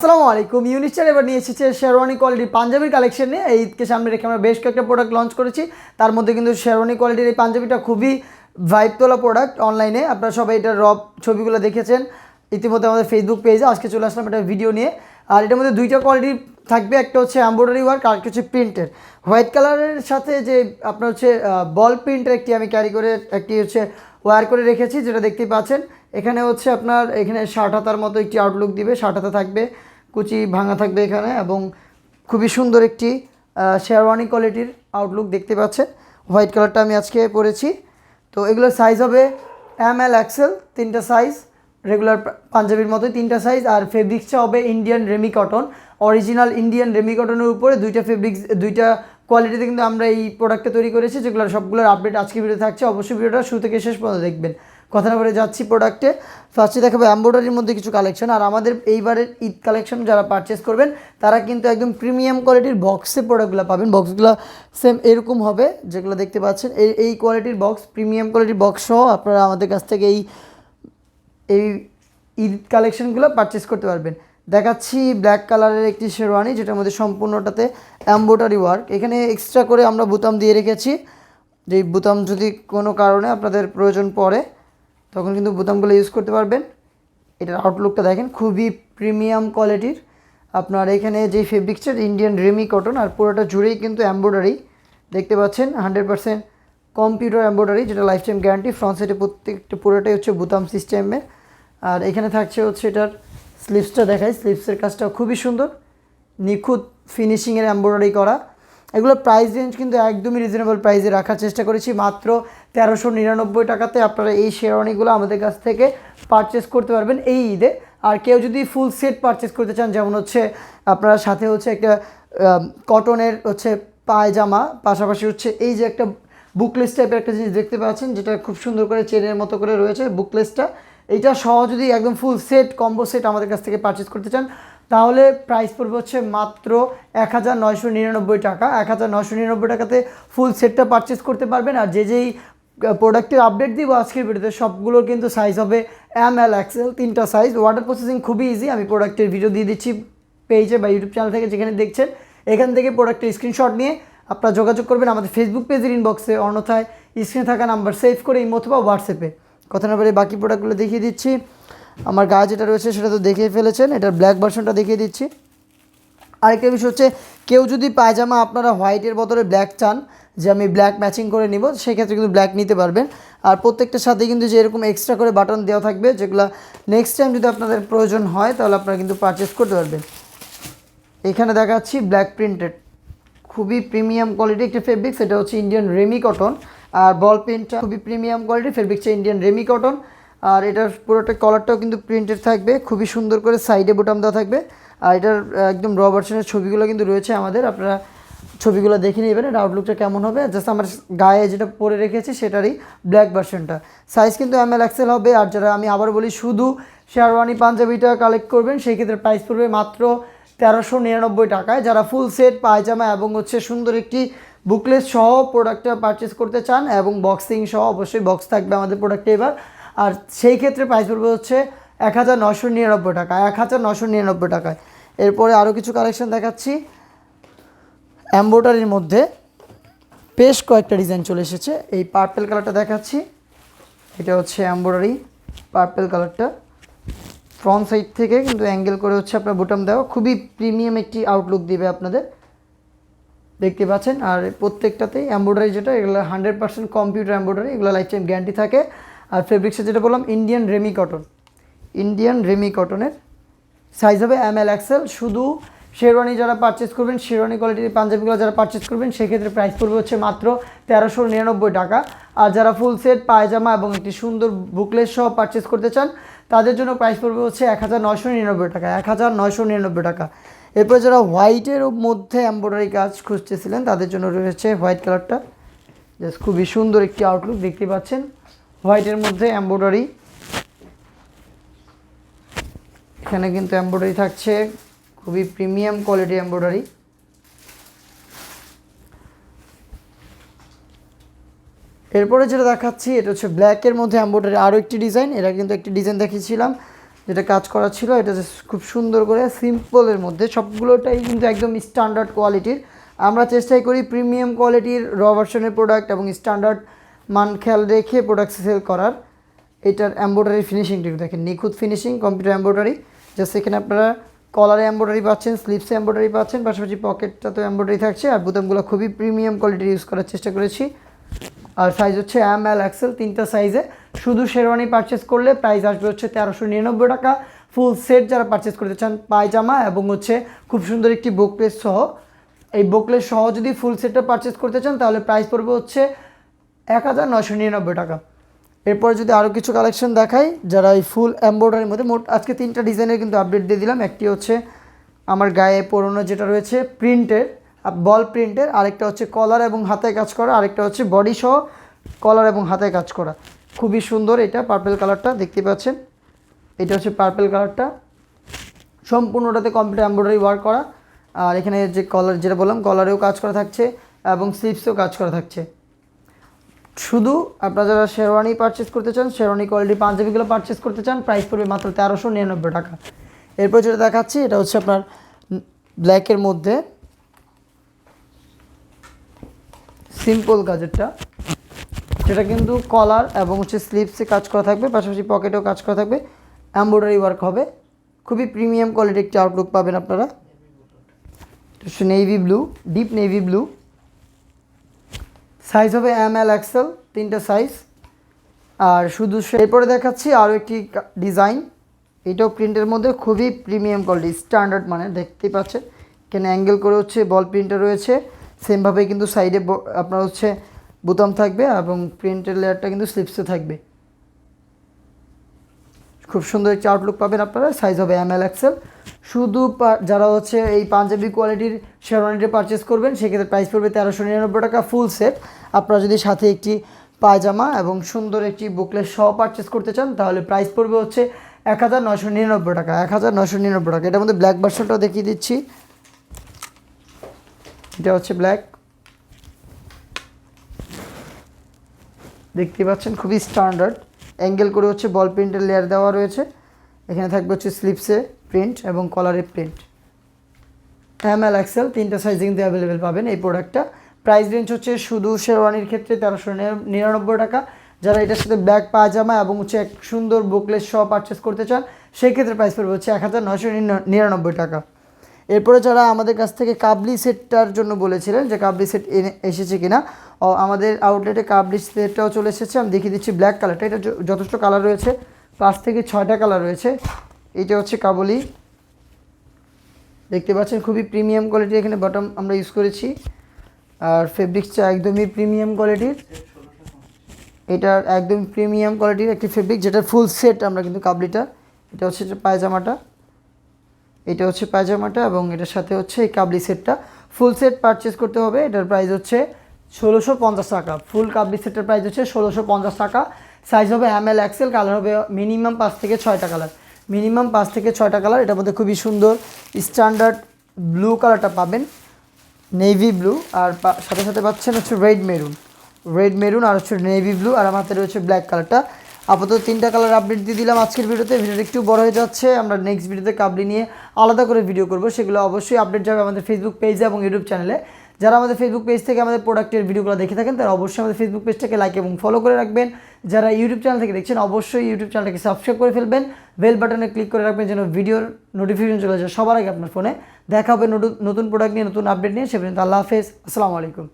আসসালামু আলাইকুম। ইউনিস্টার এবার নিয়ে এসেছে শেরওয়ানি কোয়ালিটির পাঞ্জাবির কালেকশন নিয়ে। ঈদকে সামনে রেখে আমরা বেশ কয়েকটা প্রোডাক্ট লঞ্চ করেছি। তার মধ্যে কিন্তু শেরওয়ানি কোয়ালিটির এই পাঞ্জাবিটা খুবই ভাইব তোলা প্রোডাক্ট অনলাইনে আপনারা সবাই এটার রব ছবিগুলো দেখেছেন। ইতিমধ্যে আমাদের ফেসবুক পেজে আজকে চলে আসলাম একটা ভিডিও নিয়ে। আর এটার মধ্যে দুইটা কোয়ালিটি থাকবে। একটা হচ্ছে এম্ব্রয়ডারি ওয়ার্ক আর একটা হচ্ছে প্রিন্টের হোয়াইট কালারের সাথে যে আপনার হচ্ছে বল প্রিন্টের একটি আমি ক্যারি করে, একটি হচ্ছে ওয়্যার করে রেখেছি, যেটা দেখতেই পাচ্ছেন। এখানে হচ্ছে আপনার, এখানে ষাট হাতার মতো একটি আউটলুক দিবে। ষাট হাতা থাকবে। কুচি ভাঙা থাকবে এখানে এবং খুবই সুন্দর একটি শেরওয়ানি কোয়ালিটির আউটলুক দেখতে পাচ্ছেন হোয়াইট কালারটা আমি আজকে পরেছি। তো এগুলোর সাইজ হবে এম এল এক্সেল তিনটা সাইজ রেগুলার পাঞ্জাবির মতোই তিনটা সাইজ আর ফেব্রিক্সটা হবে Indian ramie cotton original Indian ramie কটনের উপরে দুইটা ফেব্রিক্স দুইটা কোয়ালিটিতে কিন্তু আমরা এই প্রোডাক্টটা তৈরি করেছি যেগুলো সবগুলোর আপডেট আজকে ভিডিও থাকছে। অবশ্যই ভিডিওটা শুরু থেকে শেষ পর্যন্ত দেখবেন। কথা না বলে যাচ্ছি প্রোডাক্টে ফার্স্টে দেখাবো এম্ব্রয়ডারির মধ্যে কিছু কালেকশন আর আমাদের এইবারের ঈদ কালেকশন যারা পারচেস করবেন, তারা কিন্তু একদম প্রিমিয়াম কোয়ালিটির বক্সে প্রোডাক্টগুলো পাবেন। বক্সগুলো সেম এরকম হবে, যেগুলো দেখতে পাচ্ছেন। এই এই কোয়ালিটির বক্স প্রিমিয়াম কোয়ালিটির বক্স সহ আপনারা আমাদের কাছ থেকে এই এই ঈদ কালেকশনগুলো পারচেস করতে পারবেন। দেখাচ্ছি ব্ল্যাক কালারের একটি শেরওয়ানি, যেটার মধ্যে সম্পূর্ণটাতে এম্বোটারি ওয়ার্ক এখানে এক্সট্রা করে আমরা বোতাম দিয়ে রেখেছি। যে বোতাম যদি কোনো কারণে আপনাদের প্রয়োজন পড়ে তখন কিন্তু বোতামগুলো ইউজ করতে পারবেন। এটার আউটলুকটা দেখেন, খুবই প্রিমিয়াম কোয়ালিটির আপনার এখানে যে ফেব্রিক্সটা ইন্ডিয়ান রেমি কটন আর পুরোটা জুড়েই কিন্তু এম্ব্রয়ডারি দেখতে পাচ্ছেন হান্ড্রেড পার্সেন্ট কম্পিউটার এম্ব্রয়ডারি যেটা লাইফ টাইম গ্যারান্টি ফ্রন্ট সাইডে প্রত্যেকটা, পুরোটাই হচ্ছে বুতাম সিস্টেমের আর এখানে থাকছে হচ্ছে এটার স্লিভসটা দেখাই স্লিভসের কাজটা খুবই সুন্দর। নিখুঁত ফিনিশিংয়ের এম্ব্রয়ডারি করা। এগুলোর প্রাইস রেঞ্জ কিন্তু একদমই রিজনেবল প্রাইসে রাখার চেষ্টা করেছি, মাত্র তেরোশো নিরানব্বই টাকাতে আপনারা এই শেরওয়ানিগুলো আমাদের কাছ থেকে পারচেস করতে পারবেন এই ঈদে। আর কেউ যদি ফুল সেট পারচেস করতে চান, যেমন হচ্ছে আপনারা সাথে হচ্ছে একটা কটনের হচ্ছে পায়জামা, পাশাপাশি হচ্ছে এই যে একটা বুকলেস টাইপের একটা জিনিস দেখতে পাচ্ছেন, যেটা খুব সুন্দর করে চেনের মতো করে রয়েছে বুকলেসটা এইটা সহ যদি একদম ফুল সেট কম্বো সেট আমাদের কাছ থেকে পারচেস করতে চান, তাহলে প্রাইস পড়বে হচ্ছে মাত্র এক হাজার নয়শো নিরানব্বই টাকা। এক হাজার নয়শো নিরানব্বই টাকাতে ফুল সেটটা পারচেস করতে পারবেন। আর যে যেই প্রোডাক্টের আপডেট দিব আজকের ভিডিওতে। সবগুলোর কিন্তু সাইজ হবে এম এল এক্সেল তিনটা সাইজ ওয়াটার প্রসেসিং খুবই ইজি আমি প্রোডাক্টের ভিডিও দিয়ে দিচ্ছি পেজে বা ইউটিউব চ্যানেল থেকে যেখানে দেখছেন। এখান থেকে প্রোডাক্টের স্ক্রিনশট নিয়ে আপনারা যোগাযোগ করবেন আমাদের ফেসবুক পেজের ইনবক্সে অন্যথায় স্ক্রিনে থাকা নাম্বার সেভ করে ইমো অথবা হোয়াটসঅ্যাপে কথা না বলে বাকি প্রোডাক্টগুলো দেখিয়ে দিচ্ছি। আমার গায়ে যেটা রয়েছে সেটা তো দেখিয়ে ফেলেছেন। এটার ব্ল্যাক ভার্সনটা দেখিয়ে দিচ্ছি। আরেকটা বিষয় হচ্ছে, কেউ যদি পায়জামা আপনারা হোয়াইটের বদলে ব্ল্যাক চান যে আমি ব্ল্যাক ম্যাচিং করে নিব, সেক্ষেত্রে কিন্তু ব্ল্যাক নিতে পারবেন। আর প্রত্যেকটার সাথে কিন্তু যে এরকম এক্সট্রা করে বাটন দেওয়া থাকবে, যেগুলো নেক্সট টাইম যদি আপনাদের প্রয়োজন হয়, তাহলে আপনারা কিন্তু পারচেস করতে পারবেন। এখানে দেখাচ্ছি ব্ল্যাক প্রিন্টেড খুবই প্রিমিয়াম কোয়ালিটি একটি ফেব্রিক সেটা হচ্ছে ইন্ডিয়ান রেমি কটন আর বল পেনটা খুবই প্রিমিয়াম কোয়ালিটি ফেব্রিকটা ইন্ডিয়ান রেমি কটন আর এটার পুরোটা কলারটাও কিন্তু প্রিন্টেড থাকবে, খুবই সুন্দর করে সাইডে বোটাম দেওয়া থাকবে। আর এটার একদম র ভার্সনের ছবিগুলো কিন্তু রয়েছে আমাদের, আপনারা ছবিগুলো দেখে নেবেন এটা আউটলুকটা কেমন হবে। জাস্ট আমার গায়ে যেটা পরে রেখেছি, সেটারই ব্ল্যাক ভার্সনটা সাইজ কিন্তু এম এল এক্সেল হবে, আর যারা আমি আবার বলি শুধু শেরওয়ানি পাঞ্জাবিটা কালেক্ট করবেন, সেই ক্ষেত্রে প্রাইস পড়বে মাত্র তেরোশো নিরানব্বই টাকায়। যারা ফুল সেট পায়জামা এবং হচ্ছে সুন্দর একটি বুকলেস সহ প্রোডাক্টটা পারচেস করতে চান, এবং বক্সিং সহ অবশ্যই বক্স থাকবে আমাদের প্রোডাক্টে এবার। আর সেই ক্ষেত্রে প্রাইস পড়বে হচ্ছে এক হাজার নশো নিরানব্বই টাকা, এক হাজার নশো নিরানব্বই টাকায়। এরপরে আরও কিছু কালেকশন দেখাচ্ছি। এম্ব্রয়ডারির মধ্যে বেশ কয়েকটা ডিজাইন চলে এসেছে। এই পার্পেল কালারটা দেখাচ্ছি। এটা হচ্ছে এম্ব্রয়ডারি পার্পেল কালারটা ফ্রন্ট সাইড থেকে কিন্তু অ্যাঙ্গেল করে হচ্ছে আপনার বোটাম দেওয়া। খুবই প্রিমিয়াম একটি আউটলুক দিবে আপনাদের। দেখতে পাচ্ছেন? আর প্রত্যেকটাতেই এম্ব্রয়ডারি যেটা, এগুলো হান্ড্রেড পার্সেন্ট কম্পিউটার এম্ব্রয়ডারি, এগুলো লাইফ টাইম গ্যারান্টি থাকে। আর ফেব্রিক্সে যেটা বললাম Indian ramie cotton Indian ramie কটনের সাইজ হবে এম এল এক্সেল শুধু শেরওয়ানি যারা পারচেস করবেন, শেরওয়ানি কোয়ালিটির পাঞ্জাবিগুলো যারা পারচেস করবেন, সেক্ষেত্রে প্রাইস পড়বে হচ্ছে মাত্র তেরোশো নিরানব্বই টাকা। আর যারা ফুল সেট পায়জামা এবং একটি সুন্দর বুকলেস সহ পারচেস করতে চান, তাদের জন্য প্রাইস পড়বে হচ্ছে এক হাজার নয়শো নিরানব্বই টাকা এক হাজার নয়শো নিরানব্বই টাকা। এরপরে যারা হোয়াইটের মধ্যে এম্ব্রয়ডারি কাজ খুঁজতেছিলেন, তাদের জন্য রয়েছে হোয়াইট কালারটা জাস্ট খুবই সুন্দর একটি আউটলুক দেখতে পাচ্ছেন। হোয়াইটের মধ্যে এম্ব্রয়ডারি এখানে কিন্তু এম্ব্রয়ডারি থাকছে। খুবই প্রিমিয়াম কোয়ালিটি এম্ব্রয়ডারি। এরপরে যেটা দেখাচ্ছি, এটা হচ্ছে ব্ল্যাকের মধ্যে এম্ব্রয়ডারি আরও একটি ডিজাইন। এটা কিন্তু একটি ডিজাইন দেখিয়েছিলাম, যেটা কাজ করা ছিল। এটা খুব সুন্দর করে সিম্পলের মধ্যে। সবগুলোটাই কিন্তু একদম স্ট্যান্ডার্ড কোয়ালিটির আমরা চেষ্টাই করি প্রিমিয়াম কোয়ালিটির র ভার্সনের প্রোডাক্ট এবং স্ট্যান্ডার্ড মান খেয়াল রেখে প্রোডাক্ট সেল করার। এটার এম্ব্রয়ডারি ফিনিশিংটা দেখেন। নিখুঁত ফিনিশিং কম্পিউটার এম্ব্রয়ডারি জাস্ট এখানে আপনারা কলারে এম্ব্রয়ডারি পাচ্ছেন, স্লিপসে এম্ব্রয়ডারি পাচ্ছেন, পাশাপাশি পকেটটা তো এম্ব্রয়ডারি থাকছে আর বুতামগুলো খুবই প্রিমিয়াম কোয়ালিটির ইউজ করার চেষ্টা করেছি। আর সাইজ হচ্ছে এম এল এক্সেল তিনটা সাইজে শুধু শেরওয়ানি পারচেস করলে প্রাইস আসবে হচ্ছে তেরোশো নিরানব্বই টাকা। ফুল সেট যারা পারচেস করতে চান, পায়জামা এবং হচ্ছে খুব সুন্দর একটি বোকলেস সহ। এই বোকলেস সহ যদি ফুল সেটটা পারচেস করতে চান, তাহলে প্রাইস পড়বে হচ্ছে এক হাজার নশো নিরানব্বই টাকা। এরপর যদি আরও কিছু কালেকশন দেখাই, যারা এই ফুল এম্ব্রয়ডারির মধ্যে, মোট আজকে তিনটা ডিজাইনের কিন্তু আপডেট দিয়ে দিলাম। একটি হচ্ছে আমার গায়ে পুরোনো যেটা রয়েছে প্রিন্টের বল প্রিন্টের আরেকটা হচ্ছে কলার এবং হাতে কাজ করা, আরেকটা হচ্ছে বডি সহ কলার এবং হাতে কাজ করা। খুবই সুন্দর এটা পার্পেল কালারটা দেখতে পাচ্ছেন? এটা হচ্ছে পার্পেল কালারটা সম্পূর্ণটাতে কম্পিউটার এম্ব্রয়ডারি ওয়ার্ক করা। আর এখানে যে কলার যেটা বললাম কলারেও কাজ করা থাকছে এবং স্লিপসেও কাজ করা থাকছে। শুধু আপনারা যারা শেরওয়ানি পারচেস করতে চান, শেরওয়ানি কোয়ালিটি পাঞ্জাবিগুলো পারচেস করতে চান প্রাইস পড়বে মাত্র তেরোশো নিরানব্বই টাকা। এরপর যেটা দেখাচ্ছি, এটা হচ্ছে আপনার ব্ল্যাকের মধ্যে সিম্পল কাজেরটা যেটা কিন্তু কলার এবং হচ্ছে স্লিপসে কাজ করা থাকবে, পাশাপাশি পকেটেও কাজ করা থাকবে এম্ব্রয়ডারি ওয়ার্ক হবে। খুবই প্রিমিয়াম কোয়ালিটির একটি আউটলুক পাবেন আপনারা। Navy blue deep navy blue size হবে এম এল এক্সেল তিনটা সাইজ আর শুধু এরপরে দেখাচ্ছি আরও একটি ডিজাইন এটাও প্রিন্টের মধ্যে খুবই প্রিমিয়াম কোয়ালিটি স্ট্যান্ডার্ড মানে দেখতেই পাচ্ছেন। এখানে অ্যাঙ্গেল করে হচ্ছে বল প্রিন্টার রয়েছে। সেমভাবে কিন্তু সাইডে আপনার হচ্ছে বোতাম থাকবে এবং প্রিন্টের লেয়ারটা কিন্তু স্লিপসে থাকবে। খুব সুন্দর একটি আউটলুক পাবেন আপনারা। সাইজ হবে এম এল এক্সেল শুধু যারা হচ্ছে এই পাঞ্জাবি কোয়ালিটির শেরওয়ানিটা পারচেস করবেন, সেক্ষেত্রে প্রাইস পড়বে তেরোশো নিরানব্বই টাকা ফুল সেট আপনারা যদি সাথে একটি পায়জামা এবং সুন্দর একটি বুকলেট সহ পারচেস করতে চান, তাহলে প্রাইস পড়বে হচ্ছে এক হাজার নশো নিরানব্বই টাকা এক হাজার নশো নিরানব্বই টাকা। এটার মধ্যে ব্ল্যাক ভার্সনটাও দেখিয়ে দিচ্ছি। এটা হচ্ছে ব্ল্যাক দেখতে পাচ্ছেন, খুবই স্ট্যান্ডার্ড অ্যাঙ্গেল করে হচ্ছে বল প্রিন্টের লেয়ার দেওয়া রয়েছে। এখানে থাকবে হচ্ছে স্লিপসে প্রিন্ট এবং কলারে প্রিন্ট এম এল এক্সেল তিনটা সাইজে কিন্তু অ্যাভেলেবেল পাবেন এই প্রোডাক্টটা প্রাইস রেঞ্জ হচ্ছে শুধু শেরওয়ানির ক্ষেত্রে তেরোশো নিরানব্বই টাকা। যারা এটার সাথে ব্ল্যাক পায়জামা এবং হচ্ছে এক সুন্দর বুকলেস সহ পারচেস করতে চান, সেই ক্ষেত্রে প্রাইস পড়বে হচ্ছে এক হাজার নশো নিরানব্বই টাকা। এরপরে যারা আমাদের কাছ থেকে কাবলি সেটটার জন্য বলেছিলেন যে কাবলি সেট এনে এসেছে কিনা আমাদের আউটলেটে কাবলি সেটটাও চলে এসেছে। আমি দেখিয়ে দিচ্ছি ব্ল্যাক কালারটা এটা যথেষ্ট কালার রয়েছে। পাঁচ থেকে ছয়টা কালার রয়েছে। এটা হচ্ছে কাবলি। দেখতে পাচ্ছেন খুবই প্রিমিয়াম কোয়ালিটি এখানে বটম আমরা ইউজ করেছি। আর ফেব্রিক্সটা একদমই প্রিমিয়াম কোয়ালিটির এটার একদম প্রিমিয়াম কোয়ালিটির একটি ফেব্রিক যেটা ফুল সেট আমরা কিন্তু কাবলিটা, এটা হচ্ছে পায়জামাটা। এটা হচ্ছে পায়জামাটা এবং এটার সাথে হচ্ছে এই কাবলি সেটটা ফুল সেট পারচেস করতে হবে, এটার প্রাইস হচ্ছে ষোলোশো পঞ্চাশ টাকা। ফুল কাবলি সেটের প্রাইস হচ্ছে ষোলোশো পঞ্চাশ টাকা। সাইজ হবে এম এল এক্সেল কালার হবে মিনিমাম পাঁচ থেকে ছয়টা কালার মিনিমাম পাঁচ থেকে ছয়টা কালার এটার মধ্যে খুবই সুন্দর স্ট্যান্ডার্ড ব্লু কালারটা পাবেন। নেভি ব্লু আর সাথে সাথে পাচ্ছেন হচ্ছে রেড মেরুন রেড মেরুন আর হচ্ছে নেভি ব্লু আর আমার হাতে রয়েছে ব্ল্যাক কালারটা আপাতত তিনটা কালার আপডেট দিয়ে দিলাম আজকের ভিডিওতে। ভিডিওটা একটু বড় হয়ে যাচ্ছে। আমরা নেক্সট ভিডিওতে কাবলি নিয়ে আলাদা করে ভিডিও করব। সেগুলো অবশ্যই আপডেট যাবে আমাদের ফেসবুক পেজে এবং ইউটিউব চ্যানেলে যারা আমাদের ফেসবুক পেজ থেকে আমাদের প্রোডাক্টের ভিডিওগুলো দেখে থাকেন, তারা অবশ্যই আমাদের ফেসবুক পেজটাকে লাইক এবং ফলো করে রাখবেন। যারা ইউটিউব চ্যানেল থেকে দেখছেন, অবশ্যই ইউটিউব চ্যানেলটাকে সাবস্ক্রাইব করে ফেলবেন। বেল বাটনে ক্লিক করে রাখবেন যেন ভিডিওর নোটিফিকেশন চলে যায় সবার আগে আপনার ফোনে দেখা হবে নতুন প্রোডাক্ট নিয়ে নতুন আপডেট নিয়ে সে পর্যন্ত আল্লাহ হাফেজ। আসসালামু আলাইকুম।